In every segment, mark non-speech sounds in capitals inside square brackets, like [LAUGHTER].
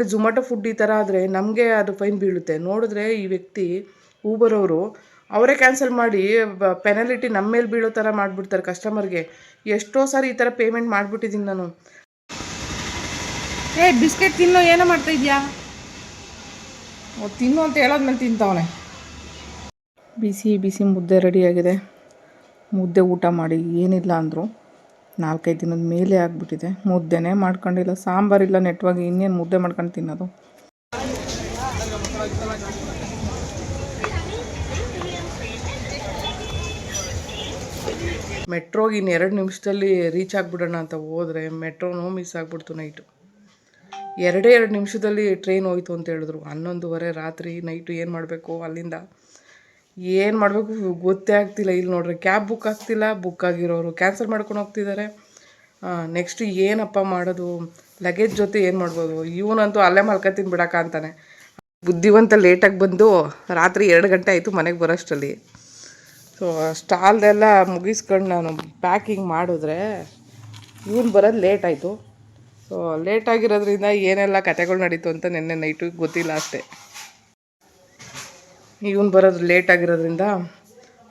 Food Zomato food ಈ ಥರ ಆದರೆ ನಮಗೆ ಅದು ಫೈನ್ ಬೀಳುತ್ತೆ. ನೋಡಿದ್ರೆ ಈ ವ್ಯಕ್ತಿ ಊಬರ್ ಅವರು, ಅವರೇ ಕ್ಯಾನ್ಸಲ್ ಮಾಡಿ ಪೆನಾಲಿಟಿ ನಮ್ಮ ಮೇಲೆ ಬೀಳೋ ಥರ ಮಾಡಿಬಿಡ್ತಾರೆ ಕಸ್ಟಮರ್ಗೆ ಎಷ್ಟೋ ಸಾರಿ ಈ ಥರ ಪೇಮೆಂಟ್ ಮಾಡಿಬಿಟ್ಟಿದ್ದೀನಿ ನಾನು. ಏ, ಬಿಸ್ಕೆಟ್ ತಿನ್ನೋ, ಏನೋ ಮಾಡ್ತಾ ಇದೆಯಾ? ತಿನ್ನು ಅಂತ ಹೇಳೋದ್ಮೇಲೆ ತಿಂತವನೆ. ಬಿಸಿ ಬಿಸಿ ಮುದ್ದೆ ರೆಡಿಯಾಗಿದೆ ಮುದ್ದೆ ಊಟ ಮಾಡಿ, ಏನಿಲ್ಲ ಅಂದರು. ನಾಲ್ಕೈದು ದಿನದ ಮೇಲೆ ಆಗಿಬಿಟ್ಟಿದೆ. ಮುದ್ದೆನೇ ಮಾಡ್ಕೊಂಡಿಲ್ಲ. ಸಾಂಬಾರಿಲ್ಲ, ನೆಟ್ವಾಗಿ ಇನ್ನೇನು ಮುದ್ದೆ ಮಾಡ್ಕೊಂಡು ತಿನ್ನೋದು. ಮೆಟ್ರೋಗೆ ಎರಡು ನಿಮಿಷದಲ್ಲಿ ರೀಚ್ ಆಗಿಬಿಡೋಣ ಅಂತ ಹೋದರೆ ಮೆಟ್ರೋನೂ ಮಿಸ್ ಆಗಿಬಿಡ್ತು ನೈಟು ಎರಡೇ ಎರಡು ನಿಮಿಷದಲ್ಲಿ ಟ್ರೈನ್ ಹೋಯ್ತು ಅಂತ ಹೇಳಿದ್ರು. ಹನ್ನೊಂದುವರೆ ರಾತ್ರಿ ನೈಟು ಏನು ಮಾಡಬೇಕು ಅಲ್ಲಿಂದ? ಏನು ಮಾಡಬೇಕು ಗೊತ್ತೇ ಆಗ್ತಿಲ್ಲ. ಇಲ್ಲಿ ನೋಡ್ರಿ ಕ್ಯಾಬ್ ಬುಕ್ ಆಗ್ತಿಲ್ಲ ಬುಕ್ ಆಗಿರೋರು ಕ್ಯಾನ್ಸಲ್ ಮಾಡ್ಕೊಂಡು ಹೋಗ್ತಿದ್ದಾರೆ ನೆಕ್ಸ್ಟ್ ಏನಪ್ಪ ಮಾಡೋದು? ಲಗೇಜ್ ಜೊತೆ ಏನು ಮಾಡ್ಬೋದು? ಇವನಂತೂ ಅಲ್ಲೇ ಮಲ್ಕೊತೀನಿ ಬಿಡಕ್ಕ ಅಂತಾನೆ. ಬುದ್ಧಿವಂತ ಲೇಟಾಗಿ ಬಂದು ರಾತ್ರಿ ಎರಡು ಗಂಟೆ ಆಯಿತು ಮನೆಗೆ ಬರೋಷ್ಟರಲ್ಲಿ. ಸೊ ಸ್ಟಾಲ್ದೆಲ್ಲ ಮುಗಿಸ್ಕೊಂಡು ನಾನು ಪ್ಯಾಕಿಂಗ್ ಮಾಡಿದ್ರೆ ಇವನು ಬರೋದು ಲೇಟ್ ಆಯಿತು. ಸೊ ಲೇಟ್ ಆಗಿರೋದ್ರಿಂದ ಏನೆಲ್ಲ ಕತೆಗಳು ನಡೀತು ಅಂತ ನಿನ್ನೆ ನೈಟು ಗೊತ್ತಿಲ್ಲ ಅಷ್ಟೇ. ಇವನು ಬರೋದು ಲೇಟ್ ಆಗಿರೋದ್ರಿಂದ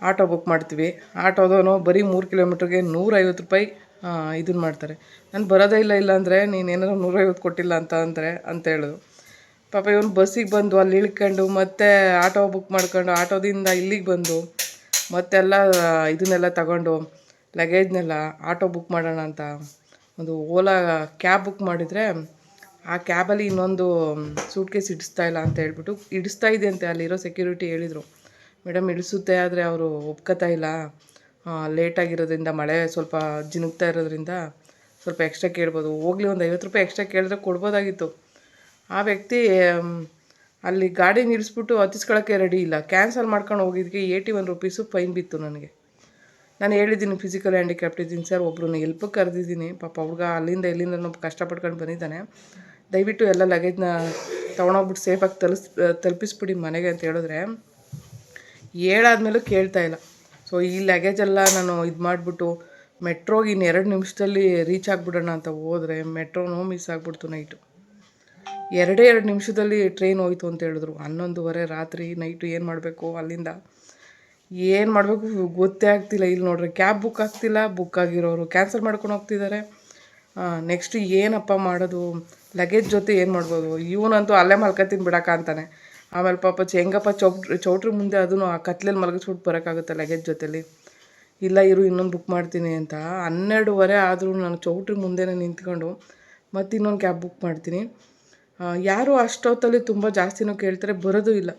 ಆಟೋ ಬುಕ್ ಮಾಡ್ತೀವಿ. ಆಟೋದವನು ಬರೀ ಮೂರು ಕಿಲೋಮೀಟ್ರಿಗೆ ನೂರೈವತ್ತು ರೂಪಾಯಿ ಇದನ್ನು ಮಾಡ್ತಾರೆ. ನಾನು ಬರೋದೇ ಇಲ್ಲ ಇಲ್ಲ ಅಂದರೆ ನೀನು ಏನಾದ್ರು ನೂರೈವತ್ತು ಕೊಟ್ಟಿಲ್ಲ ಅಂತ ಅಂದರೆ ಅಂತ ಹೇಳೋದು. ಪಾಪ ಇವನು ಬಸ್ಸಿಗೆ ಬಂದು ಅಲ್ಲಿ ಇಳ್ಕೊಂಡು ಮತ್ತೆ ಆಟೋ ಬುಕ್ ಮಾಡ್ಕೊಂಡು ಆಟೋದಿಂದ ಇಲ್ಲಿಗೆ ಬಂದು ಮತ್ತೆಲ್ಲ ಇದನ್ನೆಲ್ಲ ತಗೊಂಡು ಲಗೇಜ್ನೆಲ್ಲ ಆಟೋ ಬುಕ್ ಮಾಡೋಣ ಅಂತ ಒಂದು ಓಲಾ ಕ್ಯಾಬ್ ಬುಕ್ ಮಾಡಿದರೆ ಆ ಕ್ಯಾಬಲ್ಲಿ ಇನ್ನೊಂದು ಸೂಟ್ ಕೇಸ್ ಇಡಿಸ್ತಾ ಇಲ್ಲ ಅಂತ ಹೇಳ್ಬಿಟ್ಟು ಇಡಿಸ್ತಾ ಇದೆ ಅಂತೆ ಅಲ್ಲಿರೋ ಸೆಕ್ಯೂರಿಟಿ ಹೇಳಿದರು. ಮೇಡಮ್, ಇಡಿಸುತ್ತೆ, ಆದರೆ ಅವರು ಒಪ್ಕೋತಾ ಇಲ್ಲ. ಲೇಟಾಗಿರೋದ್ರಿಂದ, ಮಳೆ ಸ್ವಲ್ಪ ಜಿನುಗ್ತಾ ಇರೋದ್ರಿಂದ ಸ್ವಲ್ಪ ಎಕ್ಸ್ಟ್ರಾ ಕೇಳ್ಬೋದು. ಹೋಗ್ಲಿ, ಒಂದು ಐವತ್ತು ರೂಪಾಯಿ ಎಕ್ಸ್ಟ್ರಾ ಕೇಳಿದ್ರೆ ಕೊಡ್ಬೋದಾಗಿತ್ತು. ಆ ವ್ಯಕ್ತಿ ಅಲ್ಲಿ ಗಾಡಿ ನಿಲ್ಲಿಸ್ಬಿಟ್ಟು ಹತ್ತಿಸ್ಕೊಳ್ಳೋಕ್ಕೆ ರೆಡಿ ಇಲ್ಲ. ಕ್ಯಾನ್ಸಲ್ ಮಾಡ್ಕೊಂಡು ಹೋಗಿದ್ದಕ್ಕೆ ಏಯ್ಟಿ ಒನ್ ರುಪೀಸು ಫೈನ್ ಬಿತ್ತು ನನಗೆ. ನಾನು ಹೇಳಿದ್ದೀನಿ, ಫಿಸಿಕಲ್ ಹ್ಯಾಂಡಿಕ್ಯಾಪ್ಟಿದ್ದೀನಿ ಸರ್. ಒಬ್ರನ್ನ ಹೆಲ್ಪ್ ಕರೆದಿದ್ದೀನಿ. ಪಾಪ ಹುಡುಗ ಅಲ್ಲಿಂದ ಇಲ್ಲಿಂದ ಕಷ್ಟಪಟ್ಕೊಂಡು ಬಂದಿದ್ದಾನೆ. ದಯವಿಟ್ಟು ಎಲ್ಲ ಲಗೇಜ್ನ ತೊಗೊಂಡೋಗ್ಬಿಟ್ಟು ಸೇಫಾಗಿ ತಲುಸ್, ತಲುಪಿಸ್ಬಿಡಿ ಮನೆಗೆ ಅಂತ ಹೇಳಿದ್ರೆ ಹೇಳಾದ್ಮೇಲೂ ಕೇಳ್ತಾ ಇಲ್ಲ. ಸೊ ಈ ಲಗೇಜೆಲ್ಲ ನಾನು ಇದು ಮಾಡಿಬಿಟ್ಟು ಮೆಟ್ರೋಗೆ ಇನ್ನು ಎರಡು ನಿಮಿಷದಲ್ಲಿ ರೀಚ್ ಆಗಿಬಿಡೋಣ ಅಂತ ಹೋದರೆ ಮೆಟ್ರೋನೂ ಮಿಸ್ ಆಗಿಬಿಡ್ತು ನೈಟು ಎರಡೇ ಎರಡು ನಿಮಿಷದಲ್ಲಿ ಟ್ರೈನ್ ಹೋಯ್ತು ಅಂತ ಹೇಳಿದ್ರು. ಹನ್ನೊಂದುವರೆ ರಾತ್ರಿ ನೈಟು ಏನು ಮಾಡಬೇಕು ಅಲ್ಲಿಂದ? ಏನು ಮಾಡಬೇಕು ಗೊತ್ತೇ ಆಗ್ತಿಲ್ಲ. ಇಲ್ಲಿ ನೋಡ್ರಿ ಕ್ಯಾಬ್ ಬುಕ್ ಆಗ್ತಿಲ್ಲ ಬುಕ್ ಆಗಿರೋರು ಕ್ಯಾನ್ಸಲ್ ಮಾಡ್ಕೊಂಡು ಹೋಗ್ತಿದ್ದಾರೆ. ನೆಕ್ಸ್ಟ್ ಏನಪ್ಪ ಮಾಡೋದು? ಲಗೇಜ್ ಜೊತೆ ಏನು ಮಾಡ್ಬೋದು? ಇವನಂತೂ ಅಲ್ಲೇ ಮಲ್ಕೊತೀನಿ ಬಿಡಕ್ಕ ಅಂತಾನೆ. ಆಮೇಲೆ ಪಾಪ ಹೆಂಗಪ್ಪ ಚೌಟ್ರಿ ಚೌಟ್ರಿ ಮುಂದೆ ಅದನ್ನು ಆ ಕತ್ಲಲ್ಲಿ ಮಲಗಿಸ್ಬಿಟ್ಟು ಬರೋಕ್ಕಾಗುತ್ತೆ ಲಗೇಜ್ ಜೊತೆಲಿ. ಇಲ್ಲ ಇರು, ಇನ್ನೊಂದು ಬುಕ್ ಮಾಡ್ತೀನಿ ಅಂತ. ಹನ್ನೆರಡುವರೆ ಆದರೂ ನಾನು ಚೌಟ್ರಿ ಮುಂದೆನೇ ನಿಂತ್ಕೊಂಡು ಮತ್ತೆ ಇನ್ನೊಂದು ಕ್ಯಾಬ್ ಬುಕ್ ಮಾಡ್ತೀನಿ. ಯಾರು ಅಷ್ಟೊತ್ತಲ್ಲಿ ತುಂಬ ಜಾಸ್ತಿನೂ ಕೇಳ್ತಾರೆ, ಬರೋದು ಇಲ್ಲ.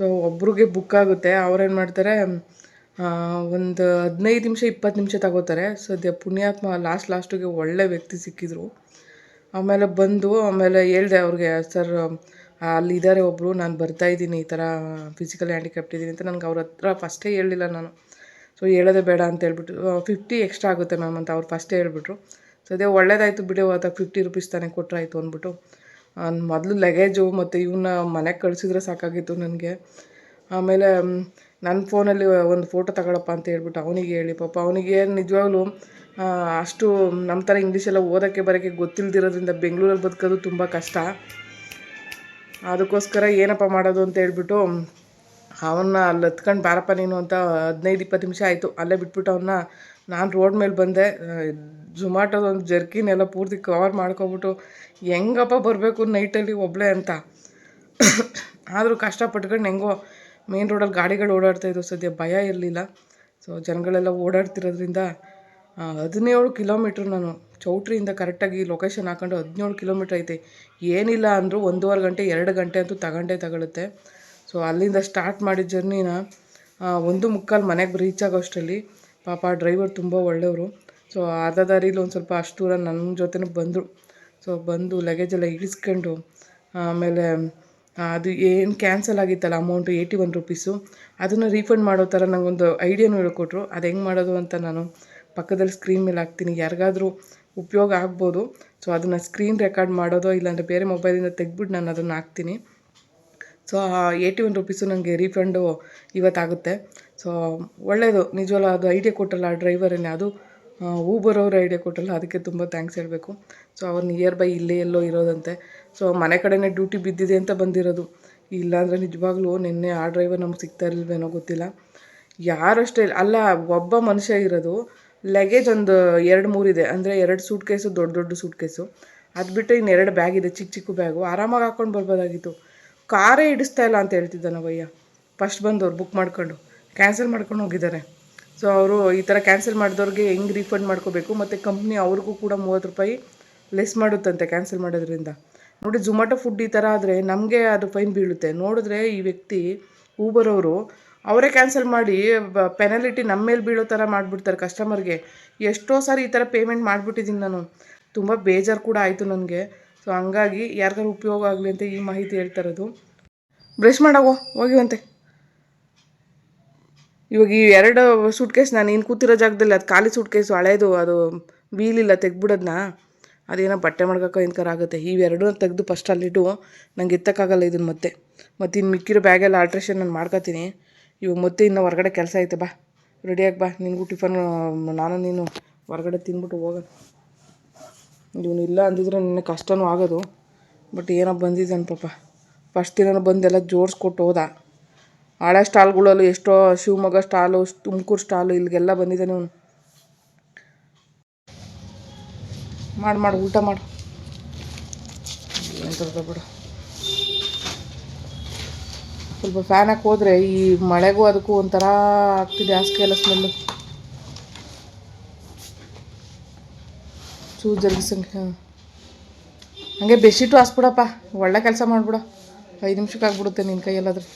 ಸೊ ಒಬ್ರಿಗೆ ಬುಕ್ ಆಗುತ್ತೆ. ಅವ್ರೇನು ಮಾಡ್ತಾರೆ ಒಂದು ಹದಿನೈದು ನಿಮಿಷ, ಇಪ್ಪತ್ತು ನಿಮಿಷ ತಗೋತಾರೆ. ಸದ್ಯ ಪುಣ್ಯಾತ್ಮ ಲಾಸ್ಟ್ ಲಾಸ್ಟಿಗೆ ಒಳ್ಳೆ ವ್ಯಕ್ತಿ ಸಿಕ್ಕಿದ್ರು. ಆಮೇಲೆ ಬಂದು, ಆಮೇಲೆ ಹೇಳಿದೆ ಅವ್ರಿಗೆ, ಸರ್ ಅಲ್ಲಿ ಇದ್ದಾರೆ ಒಬ್ಬರು ನಾನು ಬರ್ತಾ ಇದ್ದೀನಿ, ಈ ಥರ ಫಿಸಿಕಲ್ ಹ್ಯಾಂಡಿಕ್ಯಾಪ್ಟ್ ಇದ್ದೀನಿ ಅಂತ ನನಗೆ ಅವ್ರ ಹತ್ರ ಫಸ್ಟೇ ಹೇಳಲಿಲ್ಲ ನಾನು. ಸೊ ಹೇಳೋದೇ ಬೇಡ ಅಂತ ಹೇಳ್ಬಿಟ್ಟು ಫಿಫ್ಟಿ ಎಕ್ಸ್ಟ್ರಾ ಆಗುತ್ತೆ ಮ್ಯಾಮ್ ಅಂತ ಅವ್ರು ಫಸ್ಟೇ ಹೇಳ್ಬಿಟ್ರು. ಸೊ ಅದೇ ಒಳ್ಳೇದಾಯಿತು ಬಿಡು ಅದಾಗ ಫಿಫ್ಟಿ ರುಪೀಸ್ ತಾನೇ ಕೊಟ್ಟರಾಯ್ತು ಅಂದ್ಬಿಟ್ಟು. ಮೊದಲು ಲಗೇಜು ಮತ್ತು ಇವನ್ನ ಮನೆಗೆ ಕಳಿಸಿದ್ರೆ ಸಾಕಾಗಿತ್ತು ನನಗೆ. ಆಮೇಲೆ ನನ್ನ ಫೋನಲ್ಲಿ ಒಂದು ಫೋಟೋ ತಗೊಳಪ್ಪ ಅಂತ ಹೇಳ್ಬಿಟ್ಟು ಅವನಿಗೆ ಹೇಳಿ. ಪಾಪ ಅವನಿಗೆ ನಿಜವಾಗ್ಲೂ ಅಷ್ಟು ನಮ್ಮ ಥರ ಇಂಗ್ಲೀಷೆಲ್ಲ ಓದೋಕ್ಕೆ ಬರೋಕ್ಕೆ ಗೊತ್ತಿಲ್ದಿರೋದ್ರಿಂದ ಬೆಂಗಳೂರಲ್ಲಿ ಬದುಕೋದು ತುಂಬ ಕಷ್ಟ. ಅದಕ್ಕೋಸ್ಕರ ಏನಪ್ಪ ಮಾಡೋದು ಅಂತ ಹೇಳ್ಬಿಟ್ಟು ಅವನ್ನ ಅಲ್ಲಿ ಹತ್ಕೊಂಡು ಬಾರಪ್ಪ ನೀನು ಅಂತ ಹದಿನೈದು, ಇಪ್ಪತ್ತು ನಿಮಿಷ ಆಯಿತು. ಅಲ್ಲೇ ಬಿಟ್ಬಿಟ್ಟು ಅವನ್ನ ನಾನು ರೋಡ್ ಮೇಲೆ ಬಂದೆ. ಝೊಮ್ಯಾಟೋದ ಒಂದು ಜರ್ಕಿನ್ ಎಲ್ಲ ಪೂರ್ತಿ ಕವರ್ ಮಾಡ್ಕೊಬಿಟ್ಟು ಹೆಂಗಪ್ಪ ಬರಬೇಕು ನೈಟಲ್ಲಿ ಒಬ್ಬಳೇ ಅಂತ? [COUGHS] ಆದರೂ ಕಷ್ಟಪಟ್ಕೊಂಡು ಹೆಂಗೋ ಮೇನ್ ರೋಡಲ್ಲಿ ಗಾಡಿಗಳು ಓಡಾಡ್ತಾ ಇದ್ದವು ಸದ್ಯ ಭಯ ಇರಲಿಲ್ಲ. ಸೊ ಜನಗಳೆಲ್ಲ ಓಡಾಡ್ತಿರೋದ್ರಿಂದ ಹದಿನೇಳು ಕಿಲೋಮೀಟ್ರ್ ನಾನು ಚೌಟ್ರಿಯಿಂದ ಕರೆಕ್ಟಾಗಿ ಲೊಕೇಶನ್ ಹಾಕೊಂಡು ಹದಿನೇಳು ಕಿಲೋಮೀಟ್ರ್ ಐತೆ. ಏನಿಲ್ಲ ಅಂದರೂ ಒಂದೂವರೆ ಗಂಟೆ, ಎರಡು ಗಂಟೆ ಅಂತೂ ತಗೊಂಡೇ ತಗೊಳುತ್ತೆ. ಸೊ ಅಲ್ಲಿಂದ ಸ್ಟಾರ್ಟ್ ಮಾಡಿದ ಜರ್ನಿನ ಒಂದು ಮುಕ್ಕಾಲು ಮನೆಗೆ ರೀಚ್ ಆಗೋಷ್ಟರಲ್ಲಿ ಪಾಪ ಡ್ರೈವರ್ ತುಂಬ ಒಳ್ಳೆಯವರು. ಸೊ ಅರ್ಧ ದಾರಿಲಿ ಒಂದು ಸ್ವಲ್ಪ ಅಷ್ಟು ದೂರ ನನ್ನ ಜೊತೆನೇ ಬಂದರು. ಸೊ ಬಂದು ಲಗೇಜೆಲ್ಲ ಇಳಿಸ್ಕೊಂಡು, ಆಮೇಲೆ ಅದು ಏನು ಕ್ಯಾನ್ಸಲ್ ಆಗಿತ್ತಲ್ಲ ಅಮೌಂಟು ಏಯ್ಟಿ ಒನ್ ರುಪೀಸು ಅದನ್ನು ರೀಫಂಡ್ ಮಾಡೋ ಥರ ನನಗೊಂದು ಐಡಿಯಾನು ಹೇಳ್ಕೊಟ್ರು. ಅದು ಹೆಂಗೆ ಮಾಡೋದು ಅಂತ ನಾನು ಪಕ್ಕದಲ್ಲಿ ಸ್ಕ್ರೀನ್ ಮೇಲೆ ಹಾಕ್ತೀನಿ. ಯಾರಿಗಾದರೂ ಉಪಯೋಗ ಆಗ್ಬೋದು. ಸೊ ಅದನ್ನು ಸ್ಕ್ರೀನ್ ರೆಕಾರ್ಡ್ ಮಾಡೋದೋ ಇಲ್ಲಾಂದರೆ ಬೇರೆ ಮೊಬೈಲಿಂದ ತೆಗೆದ್ಬಿಟ್ಟು ನಾನು ಅದನ್ನು ಹಾಕ್ತೀನಿ. ಸೊ ಆ ಏಯ್ಟಿ ಒನ್ ರುಪೀಸು ನನಗೆ ರೀಫಂಡು ಇವತ್ತಾಗುತ್ತೆ. ಸೊ ಒಳ್ಳೆಯದು ನಿಜವಲ್ಲ ಅದು ಐಡಿಯಾ ಕೊಟ್ಟಲ್ಲ ಆ ಡ್ರೈವರೇ ಅದು ಊಬರ್ ಅವ್ರ ಐಡಿಯಾ ಕೊಟ್ಟಲ್ಲ. ಅದಕ್ಕೆ ತುಂಬ ಥ್ಯಾಂಕ್ಸ್ ಹೇಳಬೇಕು. ಸೊ ಅವ್ರು ನಿಯರ್ ಬೈ ಇಲ್ಲೇ ಎಲ್ಲೋ ಇರೋದಂತೆ. ಸೊ ಮನೆ ಕಡೆನೇ ಡ್ಯೂಟಿ ಬಿದ್ದಿದೆ ಅಂತ ಬಂದಿರೋದು. ಇಲ್ಲಾಂದರೆ ನಿಜವಾಗ್ಲೂ ನಿನ್ನೆ ಆ ಡ್ರೈವರ್ ನಮ್ಗೆ ಸಿಗ್ತಾ ಇರಲಿಲ್ವೇನೋ ಗೊತ್ತಿಲ್ಲ. ಯಾರಷ್ಟೇ ಅಲ್ಲ, ಒಬ್ಬ ಮನುಷ್ಯ ಇರೋದು. ಲಗೇಜ್ ಒಂದು ಎರಡು ಮೂರಿದೆ ಅಂದರೆ ಎರಡು ಸೂಟ್ ಕೇಸು ದೊಡ್ಡ ದೊಡ್ಡ ಸೂಟ್ ಕೇಸು ಅದು ಬಿಟ್ಟರೆ ಇನ್ನು ಎರಡು ಬ್ಯಾಗ್ ಇದೆ. ಚಿಕ್ಕ ಚಿಕ್ಕ ಬ್ಯಾಗು ಆರಾಮಾಗಿ ಹಾಕ್ಕೊಂಡು ಬರ್ಬೋದಾಗಿತ್ತು. ಕಾರೇ ಹಿಡಿಸ್ತಾ ಇಲ್ಲ ಅಂತ ಹೇಳ್ತಿದ್ದ ಭಯ್ಯ ಫಸ್ಟ್ ಬಂದವ್ರು ಬುಕ್ ಮಾಡ್ಕೊಂಡು. ಕ್ಯಾನ್ಸಲ್ ಮಾಡ್ಕೊಂಡು ಹೋಗಿದ್ದಾರೆ. ಸೊ ಅವರು ಈ ಥರ ಕ್ಯಾನ್ಸಲ್ ಮಾಡಿದವ್ರಿಗೆ ಹೆಂಗೆ ರೀಫಂಡ್ ಮಾಡ್ಕೋಬೇಕು? ಮತ್ತು ಕಂಪ್ನಿ ಅವ್ರಿಗೂ ಕೂಡ ಮೂವತ್ತು ರೂಪಾಯಿ ಲೆಸ್ ಮಾಡುತ್ತಂತೆ ಕ್ಯಾನ್ಸಲ್ ಮಾಡೋದ್ರಿಂದ. ನೋಡಿ ಝೊಮ್ಯಾಟೊ ಫುಡ್ ಈ ಥರ ಆದರೆ ನಮಗೆ ಅದು ಫೈನ್ ಬೀಳುತ್ತೆ. ನೋಡಿದ್ರೆ ಈ ವ್ಯಕ್ತಿ ಊಬರ್ ಅವರು, ಅವರೇ ಕ್ಯಾನ್ಸಲ್ ಮಾಡಿ ಪೆನಾಲಿಟಿ ನಮ್ಮ ಮೇಲೆ ಬೀಳೋ ಥರ ಮಾಡಿಬಿಡ್ತಾರೆ ಕಸ್ಟಮರ್ಗೆ ಎಷ್ಟೋ ಸಾರಿ ಈ ಥರ ಪೇಮೆಂಟ್ ಮಾಡಿಬಿಟ್ಟಿದ್ದೀನಿ ನಾನು. ತುಂಬ ಬೇಜಾರು ಕೂಡ ಆಯಿತು ನನಗೆ. ಸೊ ಹಂಗಾಗಿ ಯಾರಿಗಾರು ಉಪಯೋಗ ಆಗಲಿ ಅಂತ ಈ ಮಾಹಿತಿ ಹೇಳ್ತಾ ಇರೋದು. ಬ್ರಷ್ ಮಾಡಾಗೋ ಹೋಗಿವಂತೆ ಇವಾಗ ಈ ಎರಡು ಸೂಟ್ ಕೇಸ್ ನಾನು ಇನ್ನು ಕೂತಿರೋ ಜಾಗದಲ್ಲಿ, ಅದು ಖಾಲಿ ಸೂಟ್ ಕೇಸು ಹಳೇದು, ಅದು ವೀಲಿಲ್ಲ ತೆಗ್ದ್ಬಿಡೋದನ್ನ ಅದೇನೋ ಬಟ್ಟೆ ಮಾಡ್ಕೋ ಇನ್ಕರ್ ಆಗುತ್ತೆ. ಇವೆರಡೂ ತೆಗೆದು ಫಸ್ಟ್ ಅಲ್ಲಿಟ್ಟು ನಂಗೆ ಎತ್ತಕ್ಕಾಗಲ್ಲ ಇದನ್ನು ಮತ್ತೆ. ಮತ್ತು ಇನ್ನು ಮಿಕ್ಕಿರೋ ಬ್ಯಾಗೆಲ್ಲ ಆಲ್ಟ್ರೇಷನ್ ನಾನು ಮಾಡ್ಕೊತೀನಿ. ಇವಾಗ ಮತ್ತೆ ಇನ್ನು ಹೊರಗಡೆ ಕೆಲಸ ಐತೆ ಬಾ. ರೆಡಿಯಾಗಿ ಬಾ. ನಿನಗೂ ಟಿಫನ್ ನಾನು ನೀನು ಹೊರಗಡೆ ತಿಂದ್ಬಿಟ್ಟು ಹೋಗೋಣ. ಇವನು ಇಲ್ಲ ಅಂದಿದ್ರೆ ನಿನ್ನೆ ಕಷ್ಟನೂ ಆಗೋದು. ಬಟ್ ಏನೋ ಬಂದಿದ್ದಾನೆ ಪಾಪ. ಫಸ್ಟ್ ದಿನ ಬಂದೆಲ್ಲ ಜೋಡಿಸ್ಕೊಟ್ಟು ಹೋದ. ಹಳೆ ಸ್ಟಾಲ್ಗಳಲ್ಲೂ ಎಷ್ಟೋ ಶಿವಮೊಗ್ಗ ಸ್ಟಾಲು ತುಮಕೂರು ಸ್ಟಾಲು ಇಲ್ಲಿಗೆಲ್ಲ ಬಂದಿದ್ದಾನೆ ಅವನು. ಮಾಡು ಮಾಡು, ಊಟ ಮಾಡು. ಎಂಥದ್ದು ಬಿಡು. ಸ್ವಲ್ಪ ಫ್ಯಾನ್ ಹಾಕಿ ಹೋದ್ರೆ ಈ ಮಳೆಗೂ ಅದಕ್ಕೂ ಒಂಥರ ಆಗ್ತಿದೆ ಹಾಸಿಗೆ ಎಲ್ಲ ಸ್ಮೆಲ್ಲು ಚೂ ಜರುಗಿಸಂಗೆ ಹಾಂ ಹಂಗೆ ಬೆಡ್ಶೀಟು ಹಾಸ್ಬಿಡಪ್ಪ. ಒಳ್ಳೆ ಕೆಲಸ ಮಾಡಿಬಿಡು. ಐದು ನಿಮಿಷಕ್ಕೆ ಆಗ್ಬಿಡುತ್ತೆ ನಿನ್ನ ಕೈಯಲ್ಲಾದ್ರೆ.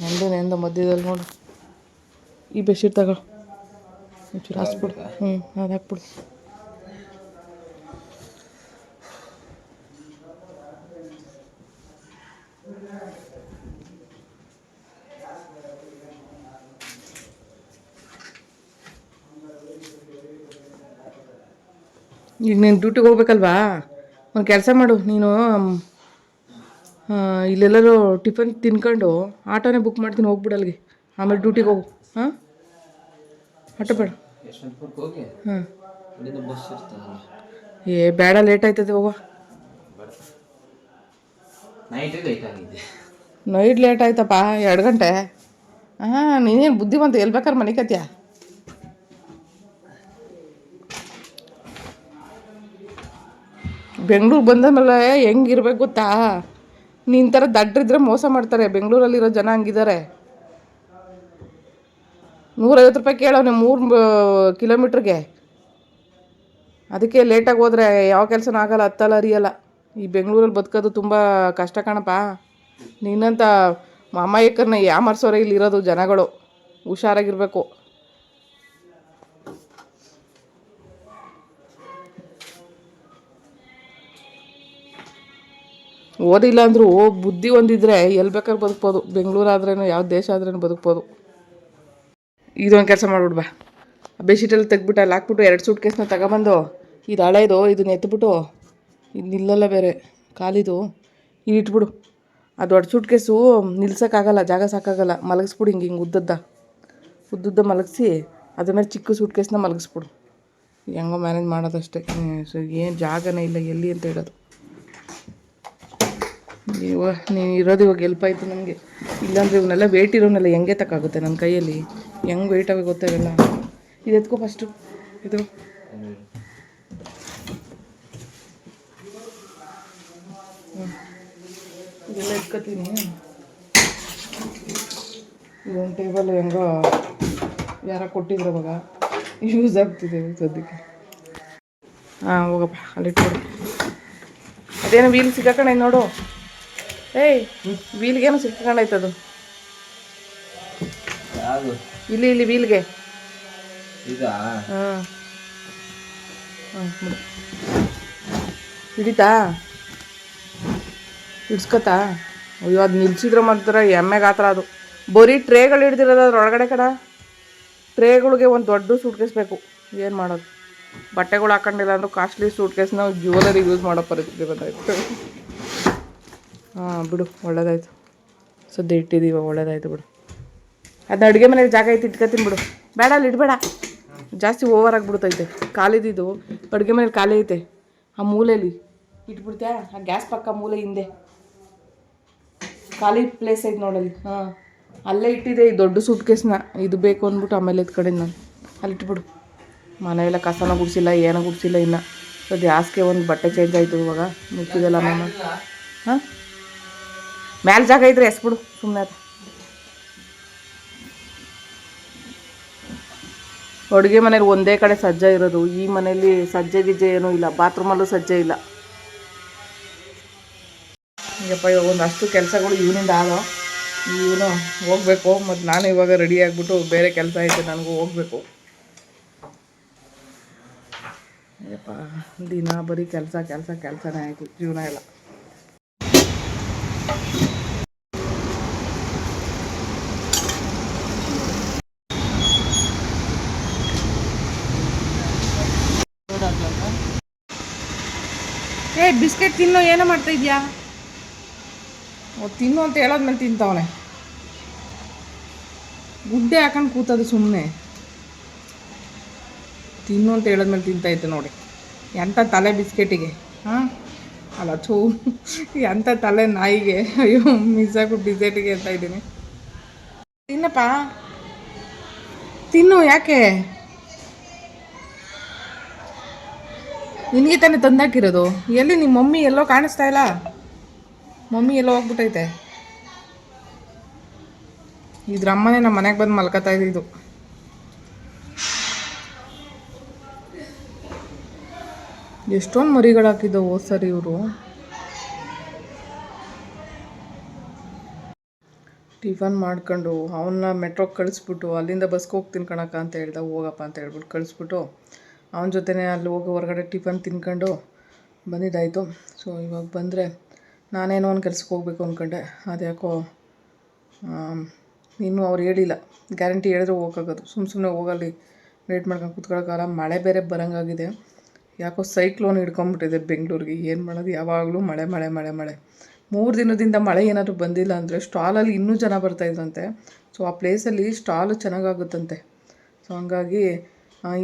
ನೆಂದು ನೆಂದು ಮಧ್ಯದಲ್ಲಿ ನೋಡು. ಈ ಬೆಡ್ಶೀಟ್ ತಗೋ. ಒಂಚೂರು ಹಾಸ್ಬಿಡು. ಹ್ಞೂ ಅದು ಹಾಕ್ಬಿಡು. ಈಗ ನೀನು ಡ್ಯೂಟಿಗೆ ಹೋಗ್ಬೇಕಲ್ವಾ? ಒಂದು ಕೆಲಸ ಮಾಡು. ನೀನು ಇಲ್ಲೆಲ್ಲರೂ ಟಿಫನ್ ತಿನ್ಕೊಂಡು ಆಟೋನೇ ಬುಕ್ ಮಾಡ್ತೀನಿ ಹೋಗ್ಬಿಡು ಅಲ್ಲಿಗೆ. ಆಮೇಲೆ ಡ್ಯೂಟಿಗೆ ಹೋಗು. ಹಾಂ? ಆಟೋ ಬೇಡ. ಹಾಂ. ಏ ಬೇಡ ಲೇಟ್ ಆಯ್ತದೆ ಹೋಗೋ ನೈಟ್ ಲೇಟ್ ಆಗಿದೆ. ನೈಟ್ ಲೇಟ್ ಆಯ್ತಪ್ಪ ಎರಡು ಗಂಟೆ. ಹಾಂ ನೀನೇನು ಬುದ್ಧಿವಂತ ಎಲ್ಲಿ ಬೇಕಾದ್ರೆ ಮನೆ ಕತ್ಯಾ ಬೆಂಗ್ಳೂರು ಬಂದ ಮೇಲೆ ಹೆಂಗಿರ್ಬೇಕು ಗೊತ್ತಾ? ನಿನ್ನ ಥರ ದಡ್ರಿದ್ರೆ ಮೋಸ ಮಾಡ್ತಾರೆ. ಬೆಂಗಳೂರಲ್ಲಿರೋ ಜನ ಹಂಗಿದ್ದಾರೆ ನೂರೈವತ್ತು ರೂಪಾಯಿ ಕೇಳೋನೆ ಮೂರು ಕಿಲೋಮೀಟ್ರಿಗೆ. ಅದಕ್ಕೆ ಲೇಟಾಗಿ ಹೋದರೆ ಯಾವ ಕೆಲಸನೂ ಆಗಲ್ಲ, ಹತ್ತಲ್ಲ ಅರಿಯಲ್ಲ ಈ ಬೆಂಗಳೂರಲ್ಲಿ ಬದುಕೋದು ತುಂಬ ಕಷ್ಟ ಕಣಪ್ಪ. ನಿನ್ನಂಥ ಅಮಾಯಕರನ್ನ ಯಾಮರ್ಸೋರೆ ಇಲ್ಲಿರೋದು ಜನಗಳು. ಹುಷಾರಾಗಿರ್ಬೇಕು. ಓದಿಲ್ಲ ಅಂದರೂ ಬುದ್ಧಿ ಒಂದಿದ್ರೆ ಎಲ್ಲಿ ಬೇಕಾದ್ರೆ ಬದುಕ್ಬೋದು. ಬೆಂಗಳೂರು ಆದ್ರೇನು ಯಾವ ದೇಶ ಆದ್ರೇನು ಬದುಕ್ಬೋದು. ಇದೊಂದು ಕೆಲಸ ಮಾಡ್ಬಿಡು ಬಾ. ತೆಗ್ಬಿಟ್ಟು ಅಲ್ಲಿ ಹಾಕ್ಬಿಟ್ಟು ಎರಡು ಸೂಟ್ ಕೇಸ್ನ ತಗೊಬಂದು, ಇದು ಹಳೇದು, ಇದನ್ನ ಎತ್ಬಿಟ್ಟು, ಇದು ನಿಲ್ಲಲ್ಲ ಬೇರೆ ಕಾಲಿದು ಇದು ಇಟ್ಬಿಡು. ಆ ದೊಡ್ಡ ಸೂಟ್ ಕೇಸು ನಿಲ್ಸೋಕ್ಕಾಗಲ್ಲ, ಜಾಗ ಸಾಕಾಗಲ್ಲ, ಮಲಗಿಸ್ಬಿಡು ಹಿಂಗೆ ಹಿಂಗೆ ಉದ್ದದ್ದ. ಉದ್ದುದ್ದ ಮಲಗಿಸಿ, ಅದ್ರ ಮೇಲೆ ಚಿಕ್ಕ ಸೂಟ್ ಕೇಸ್ನ ಮಲಗಿಸ್ಬಿಡು. ಹೆಂಗೋ ಮ್ಯಾನೇಜ್ ಮಾಡೋದಷ್ಟೇ. ಏನು ಜಾಗನೇ ಇಲ್ಲ, ಎಲ್ಲಿ ಅಂತ ಹೇಳೋದು. ಇವಾಗ ನೀನು ಇರೋದು ಇವಾಗ ಎಲ್ಪ್ ಆಯಿತು ನನಗೆ ಇಲ್ಲಾಂದ್ರೆ ಇವನ್ನೆಲ್ಲ ವೇಟ್ ಇರೋನೆಲ್ಲ ಹೆಂಗೆ ತಕ್ಕಾಗುತ್ತೆ ನನ್ನ ಕೈಯಲ್ಲಿ? ಹೆಂಗೆ ವೇಟ್ ಆಗಿ ಗೊತ್ತಾಗಲ್ಲ ಇದು ಎತ್ಕೋ ಫಸ್ಟು ಇದು. ಇದೆಲ್ಲ ಎತ್ಕೋತೀನಿ. ಇದೊಂದು ಟೇಬಲ್ ಹೆಂಗೋ ಯಾರೋ ಕೊಟ್ಟಿದ್ರು ಅವಾಗ. ಯೂಸ್ ಆಗ್ತಿದೆ ಸದ್ಯಕ್ಕೆ. ಹಾಂ, ಹೋಗಪ್ಪ ಅಲ್ಲಿಟ್ಕೊಡಿ ಅದೇನು ವೀಲ್ ಸಿಕ್ಕಾಕಣ ನೋಡು. ಏಯ್ ವೀಲ್ಗೇನು ಸಿಕ್ಕೊಂಡೈತದು ಯಾವುದು? ಇಲ್ಲಿ ಇಲ್ಲಿ ವೀಲ್ಗೆ. ಹಾಂ. ಹಿಡಿತಾ? ಹಿಡ್ಸ್ಕೊತಾ? ಅಯ್ಯೋ ಅದು ನಿಲ್ಸಿದ್ರೆ ಮಾತ್ರ ಎಮ್ಮೆಗೆ ಆ ಥರ ಅದು. ಬರೀ ಟ್ರೇಗಳು ಹಿಡ್ದಿರೋದು ಅದ್ರ ಒಳಗಡೆ ಕಡ ಟ್ರೇಗಳಿಗೆ ಒಂದು ದೊಡ್ಡ ಸೂಟ್ಕೇಸ್ ಬೇಕು. ಏನು ಮಾಡೋದು? ಬಟ್ಟೆಗಳು ಹಾಕೊಂಡಿಲ್ಲ ಅಂದ್ರೆ ಕಾಸ್ಟ್ಲಿ ಸೂಟ್ಕೇಸ್ ಜ್ಯುವೆಲರಿ ಯೂಸ್ ಮಾಡೋ ಪರಿಸ್ಥಿತಿ ಬಂದಾಯ್ತು ಹಾಂ, ಬಿಡು, ಒಳ್ಳೇದಾಯ್ತು. ಸುದ್ದಿ ಇಟ್ಟಿದ್ದೀವ, ಒಳ್ಳೇದಾಯ್ತು ಬಿಡು. ಅದನ್ನ ಅಡುಗೆ ಮನೇಲಿ ಜಾಗ ಐತಿ, ಇಟ್ಕೊತೀನಿ ಬಿಡು. ಬೇಡ, ಅಲ್ಲಿ ಇಡಬೇಡ. ಜಾಸ್ತಿ ಓವರ್ ಆಗಿಬಿಡ್ತೈತೆ. ಖಾಲಿದಿದ್ದು ಅಡುಗೆ ಮನೇಲಿ ಖಾಲಿ ಐತೆ. ಆ ಮೂಲೆಯಲ್ಲಿ ಇಟ್ಬಿಡ್ತೀಯಾ? ಆ ಗ್ಯಾಸ್ ಪಕ್ಕ ಮೂಲೆ ಹಿಂದೆ. ಖಾಲಿ ಪ್ಲೇಸ್ ಐತೆ ನೋಡಲ್ಲಿ ಹಾಂ. ಅಲ್ಲೇ ಇಟ್ಟಿದೆ ಈ ದೊಡ್ಡ ಸೂಟ್ ಕೇಸ್ನ ಇದು ಬೇಕು ಅಂದ್ಬಿಟ್ಟು ಆಮೇಲೆ ಎತ್ಕಡೆ ನಾನು. ಅಲ್ಲಿ ಇಟ್ಬಿಡು. ಮನೆಯೆಲ್ಲ ಕಸನ ಗುಡಿಸಿಲ್ಲ, ಏನೋ ಗುಡಿಸಿಲ್ಲ ಇನ್ನು. ಸೊ ಗ್ಯಾಸ್ಗೆ ಒಂದು ಬಟ್ಟೆ ಚೇಂಜ್ ಆಯಿತು ಇವಾಗ. ಮುಚ್ಚಿದೆಲ್ಲ ನಮ್ಮ ಹಾಂ? ಮ್ಯಾಲೆ ಜಾಗ ಇದ್ರೆ ಎಸ್ಬಿಡು ಸುಮ್ಮನೆ ಅದು. ಅಡುಗೆ ಮನೇಲಿ ಒಂದೇ ಕಡೆ ಸಜ್ಜೆ ಇರೋದು. ಈ ಮನೇಲಿ ಸಜ್ಜೆ ಗಿಜ್ಜೆ ಏನೂ ಇಲ್ಲ. ಬಾತ್ರೂಮಲ್ಲೂ ಸಜ್ಜೆ ಇಲ್ಲ. ಈಗಪ್ಪ, ಇವಾಗ ಒಂದಷ್ಟು ಕೆಲಸಗಳು ಇವನಿಂದ ಆದೋ ಇವನು ಹೋಗ್ಬೇಕು. ಮತ್ತು ನಾನು ಇವಾಗ ರೆಡಿ ಆಗಿಬಿಟ್ಟು ಬೇರೆ ಕೆಲಸ ಐತೆ, ನನಗೂ ಹೋಗ್ಬೇಕು. ಅಯ್ಯಪ್ಪ ದಿನ ಬರೀ ಕೆಲಸ ಕೆಲಸ, ಕೆಲಸನೇ ಆಯಿತು. ಜೀವನ ಎಲ್ಲ ಏ ಬಿಸ್ಕೆಟ್ ತಿನ್ನೋ ಏನೋ ಮಾಡ್ತಾ ಇದೆಯಾ? ತಿನ್ನು ಅಂತ ಹೇಳೋದ್ಮೇಲೆ ತಿಂತಾವನೆ. ಗುಡ್ಡೆ ಹಾಕೊಂಡು ಕೂತದು ಸುಮ್ಮನೆ ತಿನ್ನು ಅಂತ ಹೇಳೋದ್ಮೇಲೆ ತಿಂತೈತೆ ನೋಡಿ. ಎಂಥ ತಲೆ ಬಿಸ್ಕೆಟಿಗೆ, ಹಾಂ? ಅಲ್ಲ, ಥೂ ಎಂಥ ತಲೆ ನಾಯಿಗೆ. ಅಯ್ಯೋ, ಮಿಸ್ ಆಗ್ಬಿಟ್ಟು ಬಿಸ್ಕೆಟಿಗೆ ಅಂತ ಇದ್ದೀನಿ. ತಿನ್ನಪ್ಪ. ತಿನ್ನು ಯಾಕೆ? ನಿನಗೆ ತಾನೇ ತಂದಾಕಿರೋದು. ಎಲ್ಲಿ ನಿಮ್ಮ ಮಮ್ಮಿ ಎಲ್ಲೋ ಕಾಣಿಸ್ತಾ ಇಲ್ಲ? ಮಮ್ಮಿ ಎಲ್ಲೋ ಹೋಗ್ಬಿಟ್ಟೈತೆ. ಇದ್ರ ಅಮ್ಮನೇ ನಮ್ಮ ಮನೆಗೆ ಬಂದು ಮಲ್ಕೋತಾ ಇದ್ದಿದ್ದು ಎಷ್ಟೊಂದು ಮರಿಗಳು ಹೋದ್ ಸರಿ ಇವರು. ಟಿಫನ್ ಮಾಡ್ಕೊಂಡು ಅವನ್ನ ಮೆಟ್ರೋಗೆ ಕಳಿಸ್ಬಿಟ್ಟು ಅಲ್ಲಿಂದ ಬಸ್ಗೆ ಹೋಗ್ತೀನಿ ಕಣಕ್ಕ ಅಂತ ಹೇಳ್ದ, ಹೋಗಪ್ಪ ಅಂತ ಹೇಳ್ಬಿಟ್ಟು ಕಳಿಸ್ಬಿಟ್ಟು ಅವನ ಜೊತೆನೇ ಅಲ್ಲಿ ಹೋಗಿ ಹೊರಗಡೆ ಟಿಫನ್ ತಿನ್ಕೊಂಡು ಬಂದಿದ್ದಾಯಿತು. ಸೊ ಇವಾಗ ಬಂದರೆ ನಾನೇನೋ ಒಂದು ಕೆಲ್ಸಕ್ಕೆ ಹೋಗಬೇಕು ಅಂದ್ಕೊಂಡೆ ಅದ್ಯಾಕೋ ಇನ್ನೂ ಅವ್ರು ಹೇಳಿಲ್ಲ. ಗ್ಯಾರಂಟಿ ಹೇಳಿದ್ರೆ ಹೋಗೋಕ್ಕಾಗೋದು. ಸುಮ್ಮ ಸುಮ್ಮನೆ ಹೋಗಲ್ಲಿ ವೇಟ್ ಮಾಡ್ಕೊಂಡು ಕೂತ್ಕೊಳ್ಳೋಕ್ಕಾಗಲ್ಲ ಮಳೆ ಬೇರೆ ಬರೋಂಗಾಗಿದೆ. ಯಾಕೋ ಸೈಕ್ಲೋನ್ ಹಿಡ್ಕೊಂಬಿಟ್ಟಿದೆ ಬೆಂಗಳೂರಿಗೆ. ಏನು ಮಾಡೋದು? ಯಾವಾಗಲೂ ಮಳೆ ಮಳೆ ಮಳೆ ಮಳೆ. ಮೂರು ದಿನದಿಂದ ಮಳೆ ಏನಾದರೂ ಬಂದಿಲ್ಲ ಅಂದರೆ ಸ್ಟಾಲಲ್ಲಿ ಇನ್ನೂ ಜನ ಬರ್ತಾಯಿದ್ರಂತೆ ಸೊ ಆ ಪ್ಲೇಸಲ್ಲಿ ಸ್ಟಾಲು ಚೆನ್ನಾಗಾಗುತ್ತಂತೆ. ಸೊ ಹಂಗಾಗಿ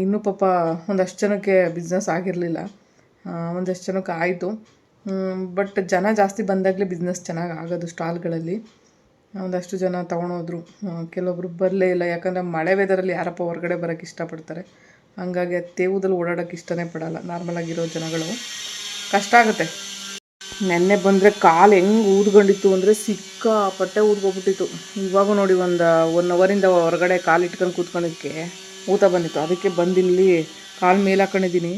ಇನ್ನೂ ಪಾಪ ಒಂದಷ್ಟು ಜನಕ್ಕೆ ಬಿಸ್ನೆಸ್ ಆಗಿರಲಿಲ್ಲ. ಒಂದಷ್ಟು ಜನಕ್ಕೆ ಆಯಿತು. ಬಟ್ ಜನ ಜಾಸ್ತಿ ಬಂದಾಗಲೇ ಬಿಸ್ನೆಸ್ ಚೆನ್ನಾಗಿ ಆಗೋದು ಸ್ಟಾಲ್ಗಳಲ್ಲಿ. ಒಂದಷ್ಟು ಜನ ತೊಗೊಂಡೋದ್ರು ಕೆಲವೊಬ್ರು ಬರಲೇ ಇಲ್ಲ. ಯಾಕಂದರೆ ಮಳೆ ವೆದರಲ್ಲಿ ಯಾರಪ್ಪ ಹೊರಗಡೆ ಬರೋಕ್ಕೆ ಇಷ್ಟಪಡ್ತಾರೆ? ಹಂಗಾಗಿ ಅದು ತೇವುದಲ್ಲಿ ಓಡಾಡೋಕ್ಕೆ ಇಷ್ಟನೇ ಪಡೋಲ್ಲ. ನಾರ್ಮಲಾಗಿರೋ ಜನಗಳು. ಕಷ್ಟ ಆಗುತ್ತೆ. ನೆನ್ನೆ ಬಂದರೆ ಕಾಲು ಹೆಂಗೆ ಊದ್ಕೊಂಡಿತ್ತು ಅಂದರೆ ಸಿಕ್ಕಾಪಟ್ಟೆ ಊದ್ಕೊಬಿಟ್ಟಿತ್ತು ಇವಾಗ ನೋಡಿ ಒಂದು ಒನ್ ಅವರಿಂದ ಹೊರಗಡೆ ಕಾಲು ಇಟ್ಕೊಂಡು ಕೂತ್ಕೊಳ್ಳೋಕ್ಕೆ. ಊತ ಬಂದಿತ್ತು. ಅದಕ್ಕೆ ಬಂದಿಲ್ಲಿ ಕಾಲು ಮೇಲೆ ಹಾಕೊಂಡಿದ್ದೀನಿ.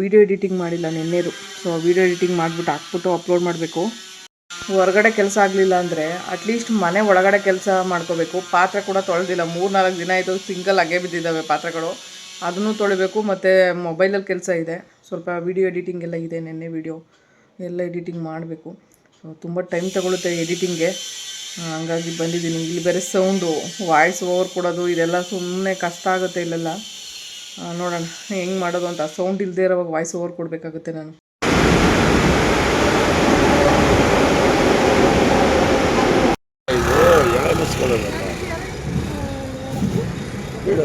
ವೀಡಿಯೋ ಎಡಿಟಿಂಗ್ ಮಾಡಿಲ್ಲ ನಿನ್ನೆದು ಸೊ ವೀಡಿಯೋ ಎಡಿಟಿಂಗ್ ಮಾಡಿಬಿಟ್ಟು ಹಾಕ್ಬಿಟ್ಟು ಅಪ್ಲೋಡ್ ಮಾಡಬೇಕು. ಹೊರಗಡೆ ಕೆಲಸ ಆಗಲಿಲ್ಲ ಅಂದರೆ ಅಟ್ಲೀಸ್ಟ್ ಮನೆ ಒಳಗಡೆ ಕೆಲಸ ಮಾಡ್ಕೋಬೇಕು. ಪಾತ್ರೆ ಕೂಡ ತೊಳೆದಿಲ್ಲ. ಮೂರು ನಾಲ್ಕು ದಿನ ಆಯಿತು ಸಿಂಗಲ್ ಆಗೇ ಬಿದ್ದಿದ್ದಾವೆ ಪಾತ್ರೆಗಳು. ಅದನ್ನು ತೊಳಿಬೇಕು. ಮತ್ತು ಮೊಬೈಲಲ್ಲಿ ಕೆಲಸ ಇದೆ. ಸ್ವಲ್ಪ ವೀಡಿಯೋ ಎಡಿಟಿಂಗ್ ಎಲ್ಲ ಇದೆ ನೆನ್ನೆ ವೀಡಿಯೋ ಎಲ್ಲ ಎಡಿಟಿಂಗ್ ಮಾಡಬೇಕು. ಸೊ ತುಂಬ ಟೈಮ್ ತಗೊಳುತ್ತೆ ಎಡಿಟಿಂಗ್ಗೆ ಹಂಗಾಗಿ ಬಂದಿದ್ದೀನಿ. ಇಲ್ಲಿ ಬೇರೆ ಸೌಂಡು ವಾಯ್ಸ್ ಓವರ್ ಕೊಡೋದು, ಇದೆಲ್ಲ ಸುಮ್ಮನೆ ಕಷ್ಟ ಆಗುತ್ತೆ ಇಲ್ಲೆಲ್ಲ. ನೋಡೋಣ, ಹೆಂಗೆ ಮಾಡೋದು ಅಂತ. ಸೌಂಡ್ ಇಲ್ಲದೆ ಇರೋವಾಗ ವಾಯ್ಸ್ ಓವರ್ ಕೊಡಬೇಕಾಗುತ್ತೆ ನಾನು. ಇದು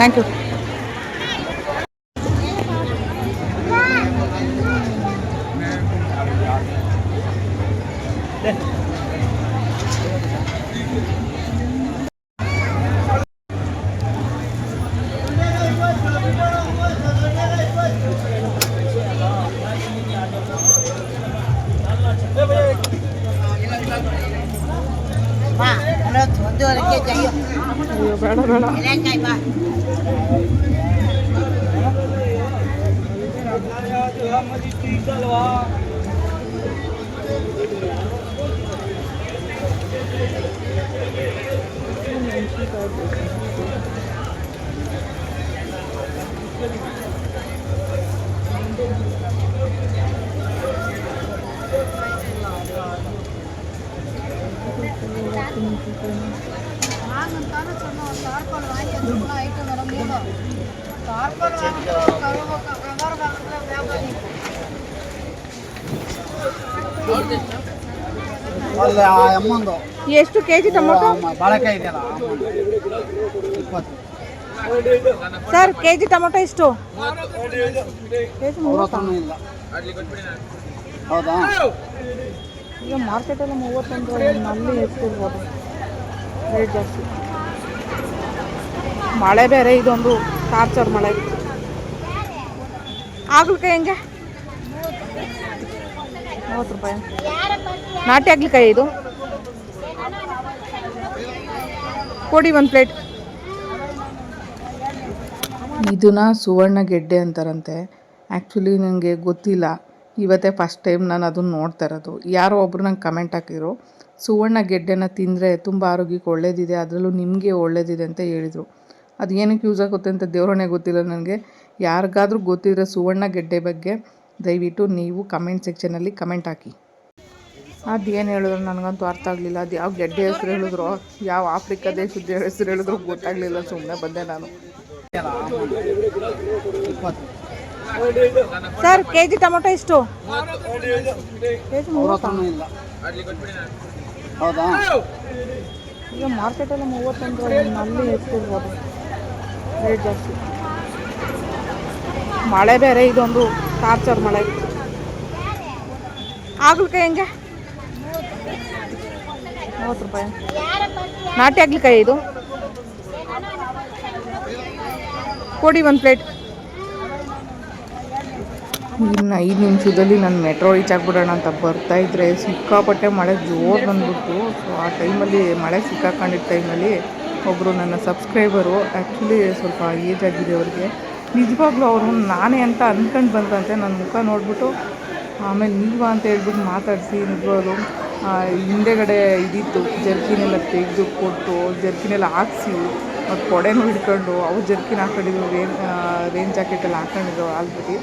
थैंक यू ಅಯ್ಯೋ ಬೇಡ ಬೇಡ Thank you. ಅಲ್ಲ ಆ ಅಮ್ಮಂದು. ಎಷ್ಟು ಕೆಜಿ ಟೊಮೊಟೊ? ಬಾಳೆಕಾಯಿ ಇದೆಯಲ್ಲ ಇಪ್ಪತ್ತು. ಸರ್ ಕೆಜಿ ಟೊಮೊಟೊ ಎಷ್ಟು? ಹೌದಾ? ಈಗ ಮಾರ್ಕೆಟಲ್ಲಿ ಮೂವತ್ತೊಂದು ಅಲ್ಲಿ ಎತ್ತಿರ್ಬೋದು ರೇಟ್ ಜಾಸ್ತಿ. ಮಳೆ ಬೇರೆ, ಇದೊಂದು ಟಾರ್ಚರ್ ಮಳೆ. ಆಗ್ಲಿಕಾಯಿ ಹೆಂಗೆ? ಮೂವತ್ತು ರೂಪಾಯಿ. ನಾಟಿ ಆಗ್ಲಿಕಾಯಿ ಇದು? ಕೊಡಿ ಒಂದು ಪ್ಲೇಟ್ ಇದನ್ನ ಸುವರ್ಣ ಗೆಡ್ಡೆ ಅಂತಾರಂತೆ. ಆ್ಯಕ್ಚುಲಿ ನನಗೆ ಗೊತ್ತಿಲ್ಲ. ಇವತ್ತೇ ಫಸ್ಟ್ ಟೈಮ್ ನಾನು ಅದನ್ನು ನೋಡ್ತಾ ಇರೋದು. ಯಾರೋ ಒಬ್ರು ನಂಗೆ ಕಮೆಂಟ್ ಹಾಕಿದ್ರು, ಸುವರ್ಣ ಗೆಡ್ಡೆನ ತಿಂದರೆ ತುಂಬ ಆರೋಗ್ಯಕ್ಕೆ ಒಳ್ಳೇದಿದೆ, ಅದರಲ್ಲೂ ನಿಮಗೆ ಒಳ್ಳೇದಿದೆ ಅಂತ ಹೇಳಿದರು. ಅದು ಏನಕ್ಕೆ ಯೂಸ್ ಆಗುತ್ತೆ ಅಂತ ದೇವರನ್ನೇ ಗೊತ್ತಿಲ್ಲ ನನಗೆ. ಯಾರಿಗಾದ್ರೂ ಗೊತ್ತಿದ್ರೆ ಸುವರ್ಣ ಗೆಡ್ಡೆ ಬಗ್ಗೆ ದಯವಿಟ್ಟು ನೀವು ಕಮೆಂಟ್ ಸೆಕ್ಷನಲ್ಲಿ ಕಮೆಂಟ್ ಹಾಕಿ. ಅದು ಏನು ಹೇಳಿದ್ರು ನನಗಂತೂ ಅರ್ಥ ಆಗಲಿಲ್ಲ. ಅದು ಯಾವ ಗೆಡ್ಡೆ ಹೆಸರು ಹೇಳಿದ್ರು, ಯಾವ ಆಫ್ರಿಕಾ ದೇಶದ ಹೆಸರು ಹೇಳಿದ್ರು ಗೊತ್ತಾಗಲಿಲ್ಲ ಸುಮ್ಮನೆ ಬಂದೆ ನಾನು. ಸರ್ ಕೆ ಜಿ ಟೊಮೊಟೊ ಎಷ್ಟು? ಹೌದಾ? ಈಗ ಮಾರ್ಕೆಟಲ್ಲಿ ಮೂವತ್ತೊಂದು ಅಲ್ಲಿ ಎಷ್ಟು ಇರ್ಬೋದು ರೇಟ್ ಜಾಸ್ತಿ. ಮಳೆ ಬೇರೆ ಇದೊಂದು ಟಾರ್ಚರ್ ಮಳೆ. ಆಗ್ಲಿಕಾಯಿ ಹೆಂಗೆ? ಮೂವತ್ತು ರೂಪಾಯಿ. ನಾಟಿ ಆಗ್ಲಿಕಾಯಿ ಇದು? ಕೊಡಿ ಒಂದು ಪ್ಲೇಟ್ ಇನ್ನು ಐದು ನಿಮಿಷದಲ್ಲಿ ನಾನು ಮೆಟ್ರೋ ರೀಚ್ ಆಗಿಬಿಡೋಣ ಅಂತ ಬರ್ತಾ ಇದ್ರೆ ಸಿಕ್ಕಾಪಟ್ಟೆ ಮಳೆ ಜೋರು ಬಂದ್ಬಿಟ್ಟು ಸೊ ಆ ಟೈಮಲ್ಲಿ ಮಳೆ ಸಿಕ್ಕಾಕೊಂಡಿದ್ದ ಟೈಮಲ್ಲಿ ಒಬ್ಬರು ನನ್ನ ಸಬ್ಸ್ಕ್ರೈಬರು ಆ್ಯಕ್ಚುಲಿ ಸ್ವಲ್ಪ ಏಜ್ ಆಗಿದೆ ಅವ್ರಿಗೆ ನಿಜವಾಗ್ಲೂ ಅವರು ನಾನೇ ಅಂತ ಅಂದ್ಕೊಂಡು ಬಂದಂತೆ ನನ್ನ ಮುಖ ನೋಡಿಬಿಟ್ಟು ಆಮೇಲೆ ನಿಲ್ವಾ ಅಂತ ಹೇಳ್ಬಿಟ್ಟು ಮಾತಾಡಿಸಿ, ನಿಜವಾಗ್ಲೂ ಹಿಂದೆಗಡೆ ಇದಿತ್ತು. ಜರ್ಕಿನೆಲ್ಲ ತೆಗೆದು ಕೊಟ್ಟು, ಜರ್ಕಿನೆಲ್ಲ ಹಾಕ್ಸಿ ಮತ್ತು ಕೊಡೆನೂ ಹಿಡ್ಕೊಂಡು, ಅವ್ರು ಜರ್ಕಿನ ಹಾಕೊಂಡಿದ್ರು ರೇನ್ ರೇನ್ ಜಾಕೆಟೆಲ್ಲ ಹಾಕೊಂಡಿದ್ರು ಆಲ್ರೆಡಿ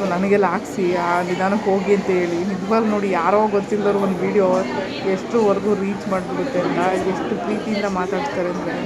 ಸೊ ನನಗೆಲ್ಲ ಹಾಕ್ಸಿ ಆ ನಿಧಾನಕ್ಕೆ ಹೋಗಿ ಅಂತ ಹೇಳಿ. ನಿಜವಾಗ್ ನೋಡಿ ಯಾರೋ ಗೊತ್ತಿಲ್ಲದವ್ರು ಒಂದು ವಿಡಿಯೋ ಎಷ್ಟುವರೆಗೂ ರೀಚ್ ಮಾಡಿಬಿಡುತ್ತೆ ಅಂತ, ಎಷ್ಟು ಪ್ರೀತಿಯಿಂದ ಮಾತಾಡ್ತಾರೆ ಅಂದರೆ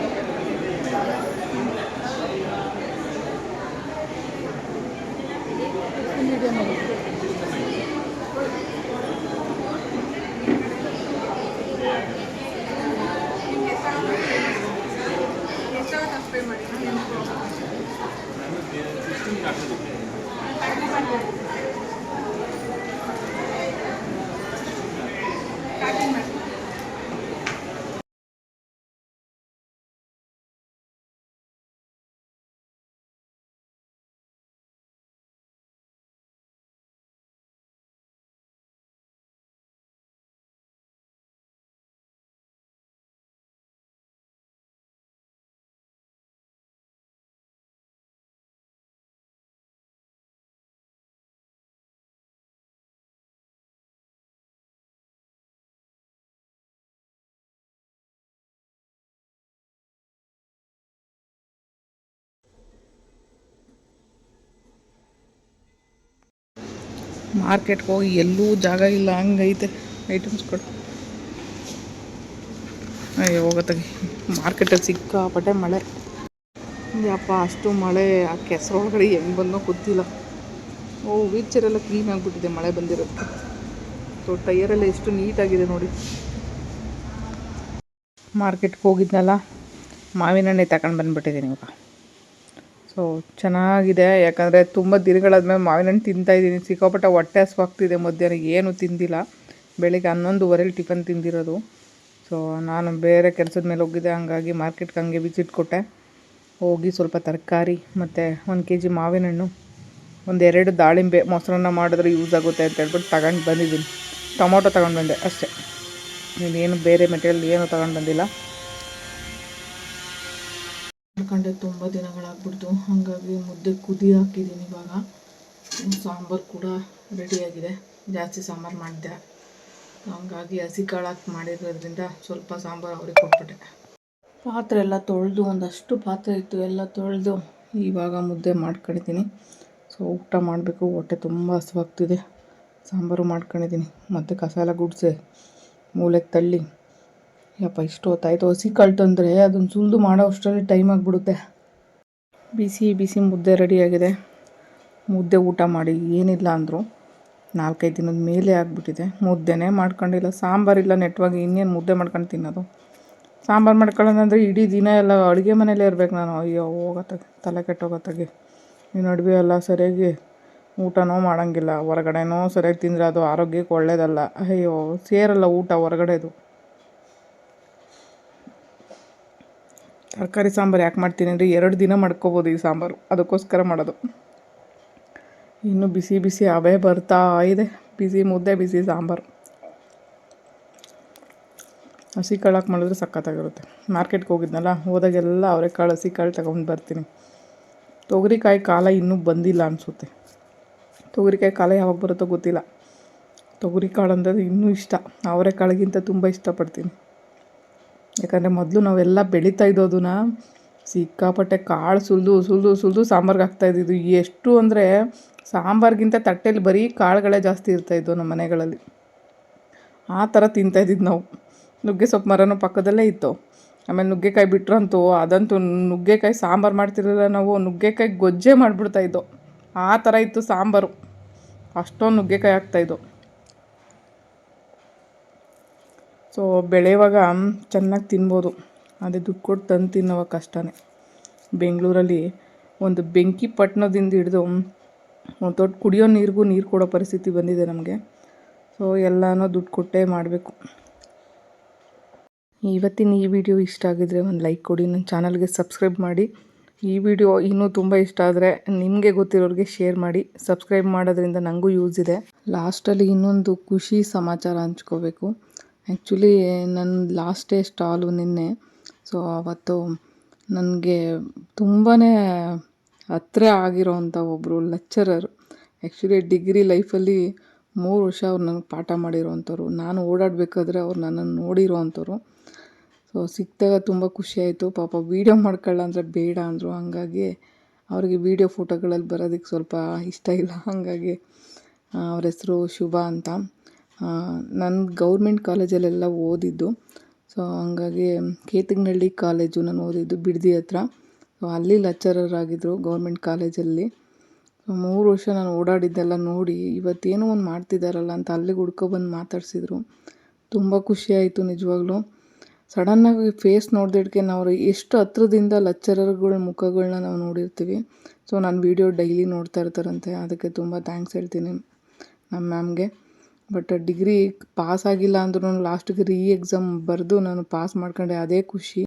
ಮಾರ್ಕೆಟ್ಗೆ ಹೋಗಿ ಎಲ್ಲೂ ಜಾಗ ಇಲ್ಲ, ಹಂಗೈತೆ. ಐಟಮ್ಸ್ ಕೊಡು. ಅಯ್ಯೋ ಹೋಗತ್ತಾಗಿ ಮಾರ್ಕೆಟಲ್ಲಿ ಸಿಕ್ಕಾಪಟ್ಟೆ ಮಳೆ. ಯಪ್ಪ ಅಷ್ಟು ಮಳೆ, ಆ ಕೆಸರೊಳಗಡೆ ಹೆಂಗೆ ಬಂದೋ ಗೊತ್ತಿಲ್ಲ. ಓ ವೀಲ್ಚೇರೆಲ್ಲ ಕ್ಲೀನ್ ಆಗಿಬಿಟ್ಟಿದೆ, ಮಳೆ ಬಂದಿರೋದಕ್ಕೆ ಸೊ ಟೈಯರೆಲ್ಲ ಎಷ್ಟು ನೀಟಾಗಿದೆ ನೋಡಿ. ಮಾರ್ಕೆಟ್ಗೆ ಹೋಗಿದ್ನಲ್ಲ, ಮಾವಿನ ಹಣ್ಣೆ ತಗೊಂಡು ಬಂದುಬಿಟ್ಟಿದ್ದೀನಿ ಇವಾಗ. ಸೊ ಚೆನ್ನಾಗಿದೆ. ಯಾಕಂದರೆ ತುಂಬ ದಿನಗಳಾದ್ಮೇಲೆ ಮಾವಿನ ಹಣ್ಣು ತಿಂತಾಯಿದ್ದೀನಿ ಸಿಕ್ಕಾಪಟ್ಟೆ ಹೊಟ್ಟೆ ಹಸ್ವಾಗ್ತಿದೆ. ಮಧ್ಯಾಹ್ನ ಏನು ತಿಂದಿಲ್ಲ. ಬೆಳಿಗ್ಗೆ ಹನ್ನೊಂದುವರೆಲಿ ಟಿಫನ್ ತಿಂದಿರೋದು. ಸೊ ನಾನು ಬೇರೆ ಕೆಲಸದ ಮೇಲೆ ಹೋಗಿದ್ದೆ. ಹಂಗಾಗಿ ಮಾರ್ಕೆಟ್ಗೆ ಹಂಗೆ ವಿಸಿಟ್ ಕೊಟ್ಟೆ. ಹೋಗಿ ಸ್ವಲ್ಪ ತರಕಾರಿ ಮತ್ತು ಒಂದು ಕೆ ಜಿ ಮಾವಿನ ಹಣ್ಣು, ಒಂದೆರಡು ದಾಳಿಂಬೆ ಮೊಸರನ್ನ ಮಾಡಿದ್ರೆ ಯೂಸ್ ಆಗುತ್ತೆ ಅಂತ ಹೇಳ್ಬಿಟ್ಟು ತಗೊಂಡು ಬಂದಿದ್ದೀನಿ. ಟೊಮೊಟೊ ತಗೊಂಡು ಬಂದೆ ಅಷ್ಟೇ. ಇನ್ನೇನು ಬೇರೆ ಮೆಟೀರಿಯಲ್ ಏನು ತಗೊಂಡು ಬಂದಿಲ್ಲ. ಮಾಡ್ಕೊಂಡೆ ತುಂಬ ದಿನಗಳಾಗ್ಬಿಡ್ತು. ಹಾಗಾಗಿ ಮುದ್ದೆ ಕುದಿ ಹಾಕಿದ್ದೀನಿ ಇವಾಗ. ಸಾಂಬಾರು ಕೂಡ ರೆಡಿಯಾಗಿದೆ ಜಾಸ್ತಿ ಸಾಂಬಾರು ಮಾಡಿದೆ ಹಾಗಾಗಿ ಹಸಿ ಕಾಳು ಹಾಕಿ ಮಾಡಿರೋದ್ರಿಂದ ಸ್ವಲ್ಪ ಸಾಂಬಾರು ಅವ್ರಿಗೆ ಕೊಟ್ಬಿಟ್ಟೆ. ಪಾತ್ರೆ ಎಲ್ಲ ತೊಳೆದು ಒಂದಷ್ಟು ಪಾತ್ರೆ ಇತ್ತು. ಎಲ್ಲ ತೊಳೆದು ಇವಾಗ ಮುದ್ದೆ ಮಾಡ್ಕೊಂಡಿದ್ದೀನಿ. ಸೊ, ಊಟ ಮಾಡಬೇಕು. ಹೊಟ್ಟೆ ತುಂಬ ಹಸುವಾಗ್ತಿದೆ. ಸಾಂಬಾರು ಮಾಡ್ಕೊಂಡಿದ್ದೀನಿ. ಮತ್ತು ಕಸ ಎಲ್ಲ ಗುಡಿಸಿ, ಮೂಲೆಗೆ ತಳ್ಳಿ ಯಪ್ಪ ಇಷ್ಟು ಹೊತ್ತಾಯ್ತು ಹಸಿ ಕಾಳು ತಂದರೆ ಅದನ್ನು ಸುಲಿದು ಮಾಡೋ ಅಷ್ಟರಲ್ಲಿ ಟೈಮ್ ಆಗಿಬಿಡುತ್ತೆ. ಬಿಸಿ ಬಿಸಿ ಮುದ್ದೆ ರೆಡಿಯಾಗಿದೆ ಮುದ್ದೆ ಊಟ ಮಾಡಿ ಏನಿಲ್ಲ ಅಂದರು ನಾಲ್ಕೈದು ದಿನದ ಮೇಲೆ ಆಗಿಬಿಟ್ಟಿದೆ. ಮುದ್ದೆನೇ ಮಾಡ್ಕೊಂಡಿಲ್ಲ. ಸಾಂಬಾರಿಲ್ಲ ನೆಟ್ವಾಗಿ ಇನ್ನೇನು ಮುದ್ದೆ ಮಾಡ್ಕೊಂಡು ತಿನ್ನೋದು? ಸಾಂಬಾರು ಮಾಡ್ಕೊಳ್ಳೋದಂದ್ರೆ ಇಡೀ ದಿನ ಎಲ್ಲ ಅಡುಗೆ ಮನೇಲೇ ಇರ್ಬೇಕು ನಾನು. ಅಯ್ಯೋ ಹೋಗತ್ತಾಗೆ ತಲೆ ಕೆಟ್ಟೋಗತ್ತಾಗೆ ಈ ನಡುವೆ ಎಲ್ಲ ಸರಿಯಾಗಿ ಊಟನೂ ಮಾಡೋಂಗಿಲ್ಲ. ಹೊರಗಡೆನೂ ಸರಿಯಾಗಿ ತಿಂದರೆ ಅದು ಆರೋಗ್ಯಕ್ಕೆ ಒಳ್ಳೇದಲ್ಲ. ಅಯ್ಯೋ, ಸೇರಲ್ಲ ಊಟ ಹೊರಗಡೆದು. ತರಕಾರಿ ಸಾಂಬಾರು ಯಾಕೆ ಮಾಡ್ತೀನಿ ಅಂದರೆ ಎರಡು ದಿನ ಮಾಡ್ಕೋಬೋದು ಈ ಸಾಂಬಾರು. ಅದಕ್ಕೋಸ್ಕರ ಮಾಡೋದು. ಇನ್ನು ಬಿಸಿ ಬಿಸಿ ಅವೇ ಬರ್ತಾ ಇದೆ. ಬಿಸಿ ಮುದ್ದೆ, ಬಿಸಿ ಸಾಂಬಾರು. ಹಸಿ ಕಾಳು ಹಾಕಿ ಮಾಡಿದ್ರೆ ಸಖತ್ತಾಗಿರುತ್ತೆ. ಮಾರ್ಕೆಟ್ಗೆ ಹೋಗಿದ್ನಲ್ಲ, ಹೋದಾಗೆಲ್ಲ ಅವರೆಕಾಳು ಹಸಿ ಕಾಳು ತಗೊಂಡು ಬರ್ತೀನಿ. ತೊಗರಿಕಾಯಿ ಕಾಲ ಇನ್ನೂ ಬಂದಿಲ್ಲ ಅನಿಸುತ್ತೆ. ತೊಗರಿಕಾಯಿ ಕಾಲ ಯಾವಾಗ ಬರುತ್ತೋ ಗೊತ್ತಿಲ್ಲ. ತೊಗರಿಕಾಳು ಅಂದರೆ ಇನ್ನೂ ಇಷ್ಟ. ಅವರೆಕಾಳಿಗಿಂತ ತುಂಬ ಇಷ್ಟಪಡ್ತೀನಿ. ಯಾಕಂದರೆ ಮೊದಲು ನಾವೆಲ್ಲ ಬೆಳೀತಾ ಇದ್ದೋದನ್ನ ಸಿಕ್ಕಾಪಟ್ಟೆ ಕಾಳು ಸುಲಿದು ಸುಲಿದು ಸುಲಿದು ಸಾಂಬಾರ್ಗೆ ಇದ್ದಿದ್ದು. ಎಷ್ಟು ಅಂದರೆ ಸಾಂಬಾರ್ಗಿಂತ ತಟ್ಟೆಲಿ ಬರೀ ಕಾಳುಗಳೇ ಜಾಸ್ತಿ ಇರ್ತಾಯಿದ್ವು ನಮ್ಮ ಮನೆಗಳಲ್ಲಿ. ಆ ಥರ ತಿಂತಾಯಿದ್ದಿದ್ದು ನಾವು. ನುಗ್ಗೆ ಸೊಪ್ಪು ಮರನೂ ಪಕ್ಕದಲ್ಲೇ ಇತ್ತು. ಆಮೇಲೆ ನುಗ್ಗೆಕಾಯಿ ಬಿಟ್ರಂತೂ ಅದಂತೂ ನುಗ್ಗೆಕಾಯಿ ಸಾಂಬಾರು ಮಾಡ್ತಿರಲಿಲ್ಲ ನಾವು, ನುಗ್ಗೆಕಾಯಿ ಗೊಜ್ಜೆ ಮಾಡಿಬಿಡ್ತಾಯಿದ್ದೋ ಆ ಥರ ಇತ್ತು ಸಾಂಬಾರು. ಅಷ್ಟೊಂದು ನುಗ್ಗೆಕಾಯಿ ಹಾಕ್ತಾಯಿದ್ದೋ ಸೊ ಬೆಳೆಯುವಾಗ ಚೆನ್ನಾಗಿ ತಿನ್ಬೋದು. ಅದೇ ದುಡ್ಡು ಕೊಟ್ಟು ತಂದು ತಿನ್ನೋವಾಗ ಕಷ್ಟನೇ. ಬೆಂಗಳೂರಲ್ಲಿ ಒಂದು ಬೆಂಕಿ ಪಟ್ಟಣದಿಂದ ಹಿಡಿದು ಒಂದು ದೊಡ್ಡ ಕುಡಿಯೋ ನೀರಿಗೂ ನೀರು ಕೊಡೋ ಪರಿಸ್ಥಿತಿ ಬಂದಿದೆ ನಮಗೆ. ಸೊ ಎಲ್ಲನೂ ದುಡ್ಡು ಕೊಟ್ಟೇ ಮಾಡಬೇಕು. ಇವತ್ತಿನ ಈ ವಿಡಿಯೋ ಇಷ್ಟ ಆಗಿದ್ರೆ ಒಂದು ಲೈಕ್ ಕೊಡಿ ನನ್ನ ಚಾನಲ್ಗೆ ಸಬ್ಸ್ಕ್ರೈಬ್ ಮಾಡಿ. ಈ ವಿಡಿಯೋ ಇನ್ನೂ ತುಂಬ ಇಷ್ಟ ಆದರೆ ನಿಮಗೆ ಗೊತ್ತಿರೋರಿಗೆ ಶೇರ್ ಮಾಡಿ. ಸಬ್ಸ್ಕ್ರೈಬ್ ಮಾಡೋದ್ರಿಂದ ನನಗೂ ಯೂಸ್ ಇದೆ. ಲಾಸ್ಟಲ್ಲಿ ಇನ್ನೊಂದು ಖುಷಿ ಸಮಾಚಾರ ಹಂಚ್ಕೋಬೇಕು. ಆ್ಯಕ್ಚುಲಿ ನನ್ನ ಲಾಸ್ಟ್ ಡೇ ಸ್ಟಾಲು ನಿನ್ನೆ. ಸೊ ಆವತ್ತು ನನಗೆ ತುಂಬಾ ಹತ್ರ ಆಗಿರೋವಂಥ ಒಬ್ಬರು ಲೆಕ್ಚರರ್ ಆ್ಯಕ್ಚುಲಿ ಡಿಗ್ರಿ ಲೈಫಲ್ಲಿ ಮೂರು ವರ್ಷ ಅವ್ರು ನನಗೆ ಪಾಠ ಮಾಡಿರೋವಂಥವ್ರು ನಾನು ಓಡಾಡಬೇಕಾದ್ರೆ ಅವ್ರು ನನ್ನನ್ನು ನೋಡಿರೋ ಅಂಥವ್ರು ಸೊ ಸಿಕ್ಕಿದಾಗ ತುಂಬ ಖುಷಿಯಾಯಿತು ಪಾಪ ವೀಡಿಯೋ ಮಾಡ್ಕೊಳ್ಳ ಅಂದರೆ ಬೇಡ ಅಂದರು. ಹಾಗಾಗಿ ಅವರಿಗೆ ವೀಡಿಯೋ ಫೋಟೋಗಳಲ್ಲಿ ಬರೋದಕ್ಕೆ ಸ್ವಲ್ಪ ಇಷ್ಟ ಇಲ್ಲ. ಹಾಗಾಗಿ ಅವ್ರ ಹೆಸರು ಶುಭ ಅಂತ. ನಾನು ಗೌರ್ಮೆಂಟ್ ಕಾಲೇಜಲ್ಲೆಲ್ಲ ಓದಿದ್ದು. ಸೊ, ಹಂಗಾಗಿ ಕೇತಗನಹಳ್ಳಿ ಕಾಲೇಜು ನಾನು ಓದಿದ್ದು ಬಿಡದಿ ಹತ್ರ. ಸೊ, ಅಲ್ಲಿ ಲೆಕ್ಚರರ್ ಆಗಿದ್ದರು ಗೌರ್ಮೆಂಟ್ ಕಾಲೇಜಲ್ಲಿ. ಮೂರು ವರ್ಷ ನಾನು ಓಡಾಡಿದ್ದೆಲ್ಲ ನೋಡಿ ಇವತ್ತೇನೋ ಒಂದು ಮಾಡ್ತಿದ್ದಾರಲ್ಲ ಅಂತ ಅಲ್ಲಿಗೆ ಹುಡ್ಕೊಬಂದು ಮಾತಾಡಿಸಿದ್ರು. ತುಂಬ ಖುಷಿಯಾಯಿತು ನಿಜವಾಗ್ಲೂ. ಸಡನ್ನಾಗಿ ಫೇಸ್ ನೋಡಿದಕ್ಕೆ ನಾವು ಎಷ್ಟು ಹತ್ರದಿಂದ ಲೆಕ್ಚರರ್ಗಳ ಮುಖಗಳನ್ನ ನಾವು ನೋಡಿರ್ತೀವಿ. ಸೊ, ನಾನು ವೀಡಿಯೋ ಡೈಲಿ ನೋಡ್ತಾ ಇರ್ತಾರಂತೆ. ಅದಕ್ಕೆ ತುಂಬ ಥ್ಯಾಂಕ್ಸ್ ಹೇಳ್ತೀನಿ ನಮ್ಮ ಮ್ಯಾಮ್ಗೆ. ಬಟ್ ಡಿಗ್ರಿ ಪಾಸ್ ಆಗಿಲ್ಲ ಅಂದ್ರೂ ಲಾಸ್ಟಿಗೆ ರೀ ಎಕ್ಸಾಮ್ ಬರೆದು ನಾನು ಪಾಸ್ ಮಾಡ್ಕೊಂಡೆ ಅದೇ ಖುಷಿ.